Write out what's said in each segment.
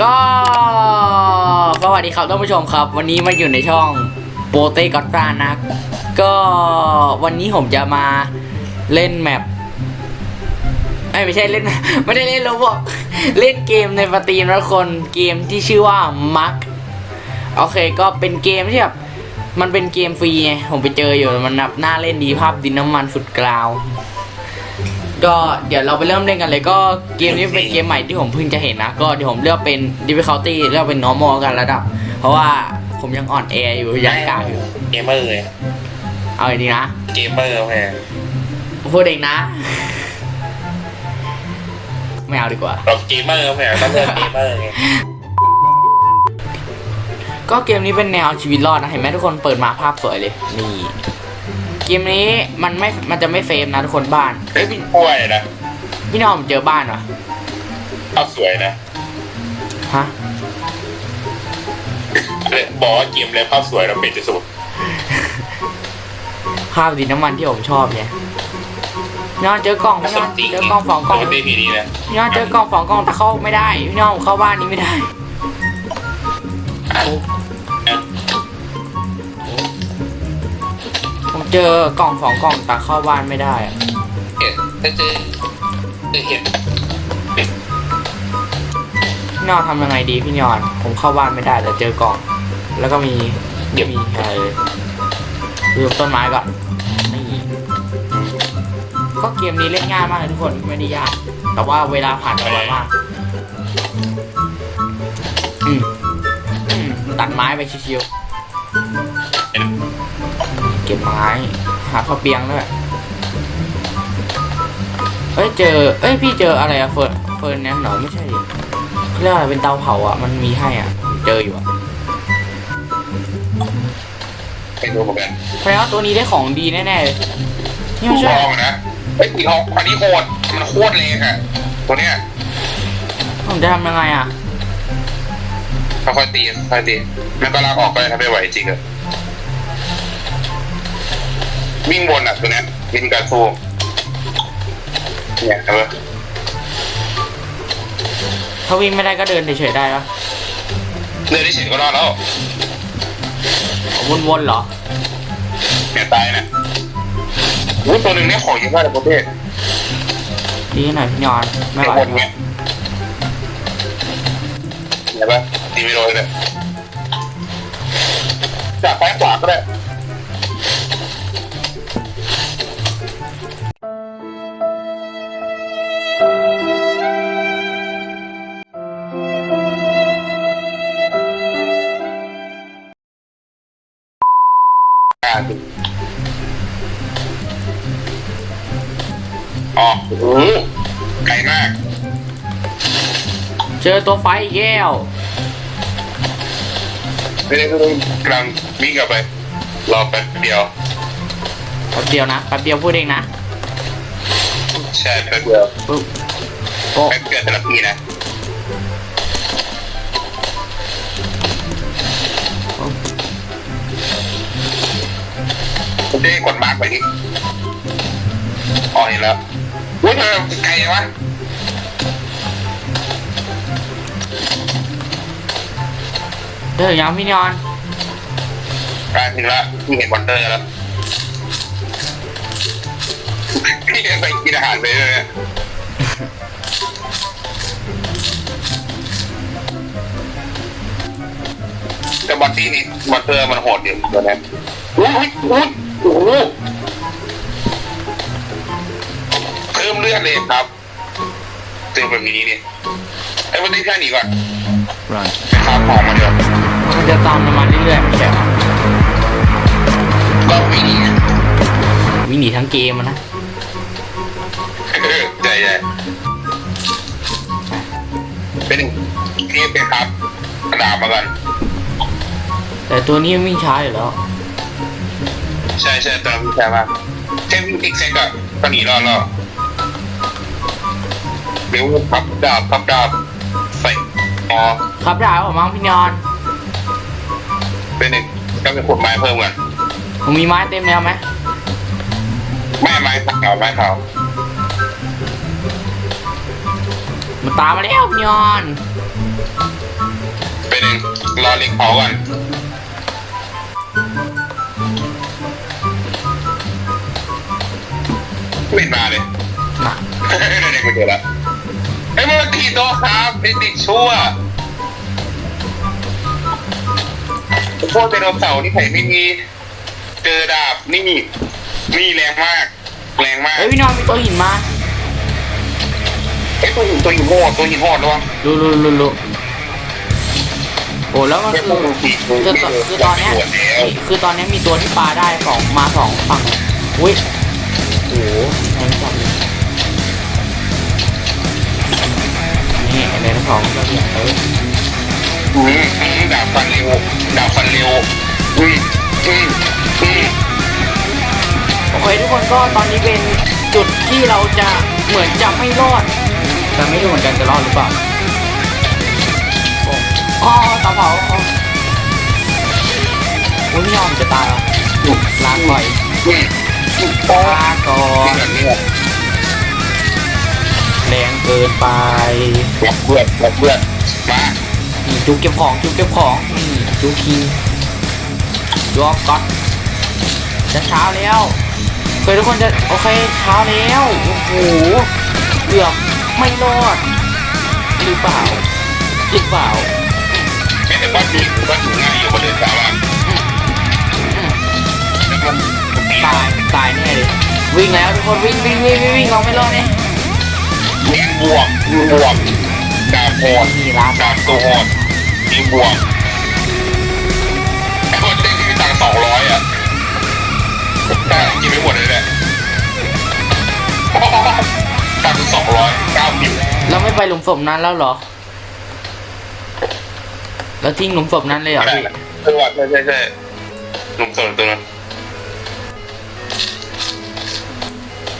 ก็สวัสดีครับท่านผู้ชมครับ วันนี้มาอยู่ในช่องโปเต้กอตานะก็วันนี้ผมจะมาเล่นแมปเอ้ยไม่ใช่เล่น ไม่ได้เล่นโรบอกเล่นเกมในปตีมละคนเกมที่ชื่อว่ามักโอเคก็เป็นเกมที่แบบมันเป็นเกมฟรีไงผมไปเจออยู่มันแบบน่าเล่นดีภาพดินน้ำมันสุดกราว ก็เดี๋ยวเราไปเริ่มเล่นกันเลยก็เกมนี้เป็นเกมใหม่ที่ผมเพิ่งจะเห็นนะ ก็เดี๋ยวผมเลือกเป็น difficulty เลือกเป็น normal กันระดับ เพราะว่าผมยังอ่อนแออยู่ยังกากอยู่เกมเมอร์ไงเอาอย่างนี้นะเกมเมอร์แม่พูดเองนะ ไม่เอาดีกว่าเราเกมเมอร์แม่ต้องเลือกเกมเมอร์ไงก็เกมนี้เป็นแนวชีวิตรอดนะเห็นไหมทุกคนเปิดมาภาพสวยเลยนี่เก มนี้มันไม่ มันจะไม่เซฟนะทุกคนบ้านเอ้ยพี่ป่วยนะพี่น้องผมเจอบ้านเหรอภาพสวยนะฮะบอกว่าเกมเลยภาพสวยเราเป็นที่สุดภาพดินน้ำมันที่ผมชอบไงพี่น้องเจอกล่องพี่น้องเจอกล่องสองกล่องปกติผีดีนะพี่น้องเจอกล่องสองกล่องแต่เข้าไม่ได้พี่น้องเข้าบ้านนี้ไม่ได้ เจอกล่องสองกล่องแต่เข้าบ้านไม่ได้อะเห็นถ้าเจอเจอเห็นพี่น้องทำยังไงดีพี่นอน ผมเข้าบ้านไม่ได้แต่เจอกล่อง แล้วก็มีไม่มีอะไรเลยดูต้นไม้ก่อนนี่ก็เกมนี้เล่นง่ายมากเลยทุกคนไม่ได้ยาก แต่ว่าเวลาผ่านไปไวมากอืมอืมตัดไม้ไปชิวๆเก็บไม้ หาข้าวเปียงด้วยเอ้ยเจอ เอ้ยพี่เจออะไรอะเฟิร์นเฟิร์นนั้นเหรอไม่ใช่ดิเขาเรียกอะไรเป็นเตาเผาอะมันมีให้อะเจออยู่อะไม่รู้เหมือนกันแปลว่าตัวนี้ได้ของดีแน่ๆเลยนี่ไม่ทใช่องนะไอ้ผีทองอันนี้โคตรมันโคตรแรงอะตัวเนี้ยผมจะทำยังไงอะค่อยๆตีค่อยๆตีแล้วก็ลากออกก็ได้ถ้าไม่ไหวจริงอะ วิ่งบนอะตัวเนี้ยวินการสู้เนี่ยเห็นปะถ้าวิ่งไม่ได้ก็เดินเฉยๆได้ปะเดินได้เฉยก็รอดแล้ววนๆเหรอเนี่ยตายเนี่ยอู้ตัวหนึ่งเนี่ยของเยอะมากเลยประเภทดีหน่อยพี่นอนไม่ไอ้ไหวคนเนี่ยเห็นปะตีไม่โดนเลยจากซ้ายขวาก็ได้ อ๋อโอ้โหไกลมาก เจอตัวไฟอีกแล้ว ไม่ได้ไม่ได้กำลังวิ่งกลับไป รอแป๊บเดียว แป๊บเดียวนะ แป๊บเดียวพูดเองนะใช่แป๊บเดียวปุ๊บโอ้แป๊บเดียวสำหรับพี่นะ ผมจะกดมาร์กไปดิอ๋อเห็นแล้ว อุ้ยเธอไกลจังวะเดินยังพี่นอนกลายถึงแล้วพี่เห็นมอนเตอร์แล้วพี่เดินไปกินอาหารไปเลยแต่บอดี้นี่มอนเตอร์มันโหดอยู่ตัวนี้อุ้ยอุ้ยโอ้ เพิ่มเลือดเลยครับเจอแบบนี้นี่ไอ้วันนี้แค่หนีก่อนไปข้าวของมาเดี๋ยวมันจะตามมันมาเรื่อยๆไม่ใช่เหรอก็วิ่งหนีไงวิ่งหนีทั้งเกมอะนะเออใจใหญ่เป็นนี่เป็นครับกระดาษมากันแต่ตัวนี้วิ่งช้าอยู่แล้วใช่ใช่ตอนพี่แค่มากแค่วิ่งติ๊กเซ็กอะก็หนีรอดแล้ว เดี๋ยวพับดาบพับดาบใส่อ๋อครับได้ผมมั้งพี่นอนเป็นหนึ่งก็เป็นขวดไม้เพิ่มกันผมมีไม้เต็มแล้วไหมไม้ไม้ขาวไม้ขาวมันตามมาแล้วพี่นอนรอเล็กเผาก่อนไม่มาเลยนะเด็กๆกูเจอแล้ว ไอ้ยมันขี่โต๊ะครับไอ้เด็กชั่วพวกไดโนเสาร์นี่ไผ่ไม่มีเจอดาบนี่นี่แรงมาก แรงมากเฮ้ยพี่นอนมีตัวหินมาไอ้ยตัวหินตัวหินโหดตัวหินโหดระวังรู้รู้รู้รู้โอ้แล้วมันไอ้คืพวอกมึงขี่กูคือตอนคือตอนเนี้ยไม่โหดแล้วคือตอนเนี้ยมีตัวที่ปลาได้สองมาสองฝั่งอุ้ยโอ้โหแรงจัดเลย นี่อะไรทั้งสองก็เนี่ยเอออืมอืมดาบฟันเร็วดาบฟันเร็วอืมอืมอืมโอเคทุกคนก็ตอนนี้เป็นจุดที่เราจะเหมือนจะไม่รอดแต่ไม่รู้เหมือนกันจะรอดหรือเปล่าโอ้อ๋อเตาเผาอ๋อโอ้ยพี่ยอมจะตายเหรอลาก่อยอืมอืมโอ้ลาก่อนี่น แบบนี้แหละแรงเกินไปรับเพื่อนรับเพื่อนมานี่จุกเก็บของจุกเก็บของนี่จุกคิงยอกก๊อตจะเช้าแล้วเคยทุกคนจะโอเคเช้าแล้วโอ้โหเกือบไม่รอดหรือเปล่าหรือเปล่าไม่แต่ว่าดูว่าดูง่ายอยู่บนเรือนสาวอะแล้วมันมันตีตายตายแน่เลยวิ่งแล้วทุกคนวิ่งวิ่งวิ่งวิ่งวิ่งเราไม่รอดเนี่ย มีบวกมีบวกดาบโหดนี่ร้านดาบตัวโหดมีบวกไอ้คนเด้งที่มีตังค์สองร้อยอะได้กินไม่หมดเลยแหละตังค์สองร้อยเก้าสิบเราไม่ไปหลุมศพนั้นแล้วเหรอ แล้วทิ้งหลุมศพนั้นเลยเหรอได้พี่แหละใช่ใช่ใช่ใช่หนุ่มโสดตัวนั้น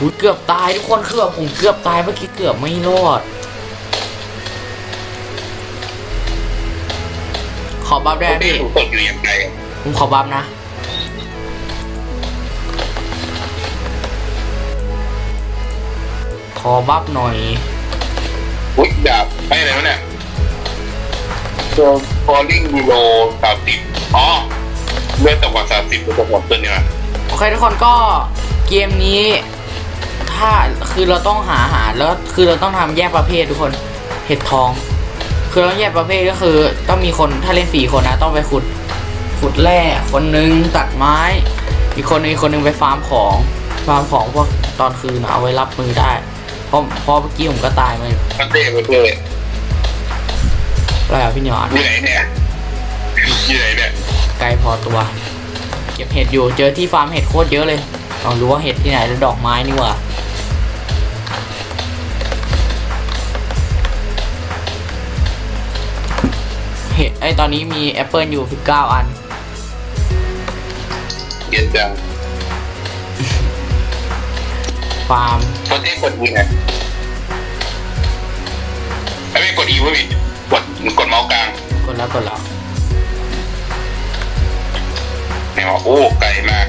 หูเกือบตายทุกคนคือแบบผมเกือบตายเมื่อกี้เกือบไม่รอด ขอบัฟได้ไหมเด้พี่หนุ่มโสดอยู่ยังไงผมขอบัฟนะ ขอบัฟหน่อย อุ้ยดาบไอ้อะไรวะเนี่ยโดนฟอลลิ่งยูโรสามสิบอ๋อเลือดต่ำกว่าสามสิบเป็นตัวตัวเนี่ยโอเคทุกคนก็เกมนี้ ถ้าคือเราต้องหาอาหารแล้วคือเราต้องทำแยกประเภททุกคนเห็ดทอง คือเราแยกประเภทก็คือ ต้องมีคนถ้าเล่นสี่คนนะ ต้องไปขุดขุดแร่คนนึงตัดไม้ อีกคนนึงอีกคนนึงไปฟาร์มของฟาร์มของพวกตอนคืนนะเอาไว้รับมือได้เพราะเพราะเมื่อกี้ผมก็ตายมาอยู่มันเต้ไปเลยอะไรอะพี่หยอดอยู่ไหนเนี่ยอยู่ไหนเนี่ยไกลพอตัว เก็บเห็ดอยู่เจอที่ฟาร์มเห็ดโคตรเยอะเลยลองดูว่าเห็ดที่ไหนแล้วดอกไม้นี่หว่า ไอยตอนนี้มีแอปเปิลอยู่ 19 อัน เย็นจังฟาร์มเขาเต้กดอีไงไอ้ไม่กดอีวะพี่กดกดเมาส์กลางกดแล้วกดแล้วไหนวะโอ้ไกลมาก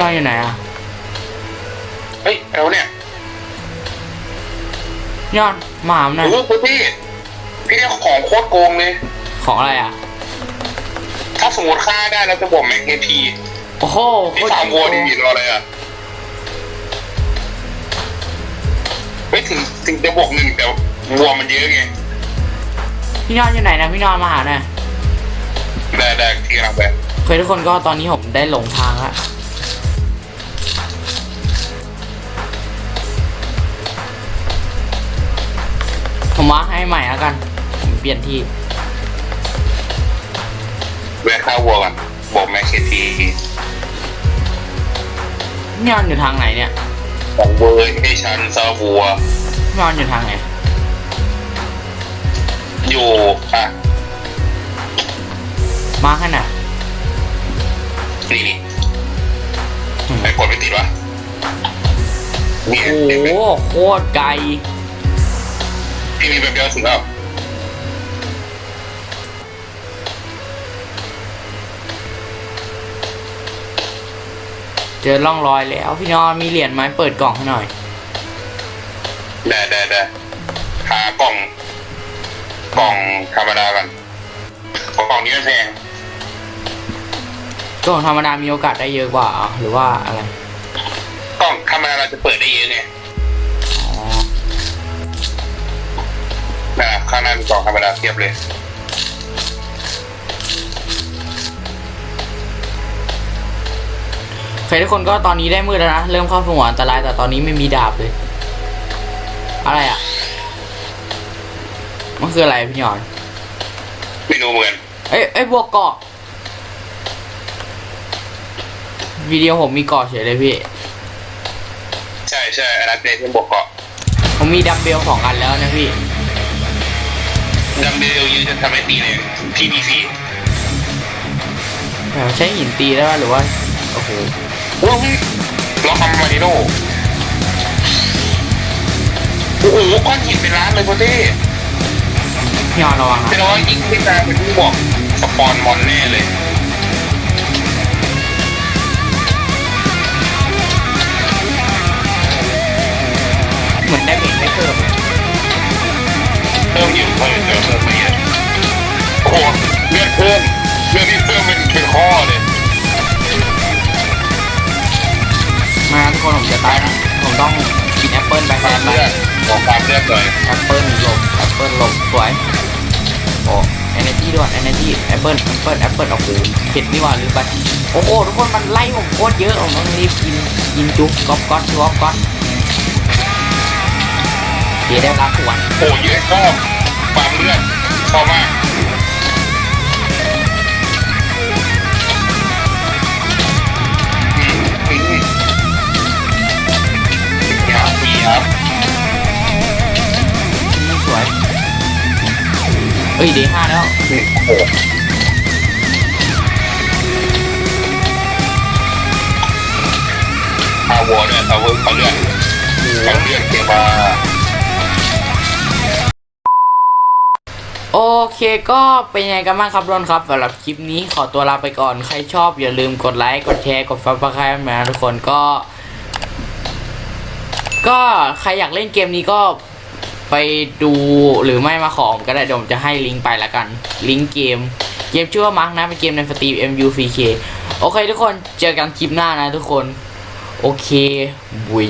พี่น้อยอยู่ไหนอะ เฮ้ยเอาเนี่ยพี่น้อยมาหาผมหน่อยโอ้โหพี่ พี่ได้ของโคตรโกงเลย ของอะไรอะ ถ้าสมมติฆ่าได้แล้วจะบอกแม็กเอพีโอ้โหโคพี่ตรฟาร์มวัวดีดีรออะไรอะไม่ถึงถึงจะบอกหนึ่งแต่วัวมันเยอะไง พี่น้อยอยู่ไหนนะพี่น้อยมาหาหน่อยได้ได้ที่กำลังไปเคยทุกคนก็ตอนนี้ผมได้หลงทางแล้ วผมมาร์คให้ใหม่แล้วกันผมเปลี่ยนที่แวะฆ่าวัวก่อนบอกแม็กเอทีพี่นอนอยู่ทางไหนเนี่ยของเวอร์ให้ฉันซาวัวพี่นอนอยู่ทางไหนอยู่อะมาร์คให้หน่อยนี่นี่ไอ้กดไม่ติดวะเนี่ยโอ้เห็นไหมโหโคตรไกล ทีวีแบบเดียวถึงแล้วเจอร่องรอยแล้ว พี่นอนมีเหรียญไหมเปิดกล่องให้หน่อย ได้ได้ได้หากล่อง กล่องธรรมดากันกล่องนี้มัแพงกล่องธรรมดามีโอกาสได้เยอะกว่า หรือว่าอะไร กล่องธรรมดาเราจะเปิดได้เยอะไง นะข้างหน้ามีกล่องธรรมดาเทียบเลยโอเคทุกคนก็ตอนนี้ได้มืดแล้วนะ เริ่มเข้าสมองอันตรายแต่ตอนนี้ไม่มีดาบเลย อะไรอะ มันคืออะไรพี่หยอนไม่รู้เหมือนกันเอ้ยเอ้ยบวกเกาะวิดีโอผมมีเกาะเฉยเลยพี่ ใช่ใช่อันนั้นเป็นบวกเกาะผมมีดัมเบลสองอันแล้วนะพี่ ดัมเบลยืนจะทำให้ตีเลย PVC แต่ใช้หินตีได้ป่ะหรือว่า โอ้โหว้าวล็อกอัมมาดิโนโอ้โหก้อนหินเป็นล้านเลยโคเต้พี่หยอนระวังเป็นนะร้อยยิงไม่ตายเป็นที่บอกสปอนมอนแน่เลยเหมือนได้เมจไม่เพิ่มเพิ่มอยู่เพิ่มเพิ่มเพิ่มไปเยอะโอ้โหเลือดเพิ่มเลือดนี่เพิ่มเป็นเป็นข้อเลยมาทุกคนผมจะตายนะผมต้องกินแอปเปิ้ลไปแทความนไปเลือดบอกความเลือดหน่อยแอปเปิ้ลหลบแอปเปิ้ลหลบสวยโอ้เอเนจีด้วยเอเนจีแอปเปิ้ลแอปเปิ้ลแอปเปิ้ลโอ้โหเผ็ดนี่หว่าลืมไปโอ้โหทุกคนมันไล่ผมโคตรเยอะผมต้องรีบกินกินจุ๊กก๊อบก๊อตจุกก๊อต ดี๋ยวได้รับสวนโอ้เยอะชอบความเลือดชอบมากอืมอืมครับมีครับไม่สวยเอ้ยเดห้าแล้วอืมโอ้โหอาวอร์เนี่ยเอาเวิร์กเขาเลือดเขาเลือดเก็บมา โอเคก็เป็นยังไงกันบ้างครับรอนครับสำหรับคลิปนี้ขอตัวลาไปก่อนใครชอบอย่าลืมกดไลค์กดแชร์กดซับสไครต์มานะทุกคนก็ ก็ใครอยากเล่นเกมนี้ก็ไปดูหรือไม่มาขอผมก็ได้เดี๋ยวผมจะให้ลิงก์ไปละกัน ลิงก์เกม เกมชื่อว่ามาร์กนะเป็นเกมในสตรีม MU4K โอเคทุกคนเจอกันคลิปหน้านะทุกคน โอเคบุย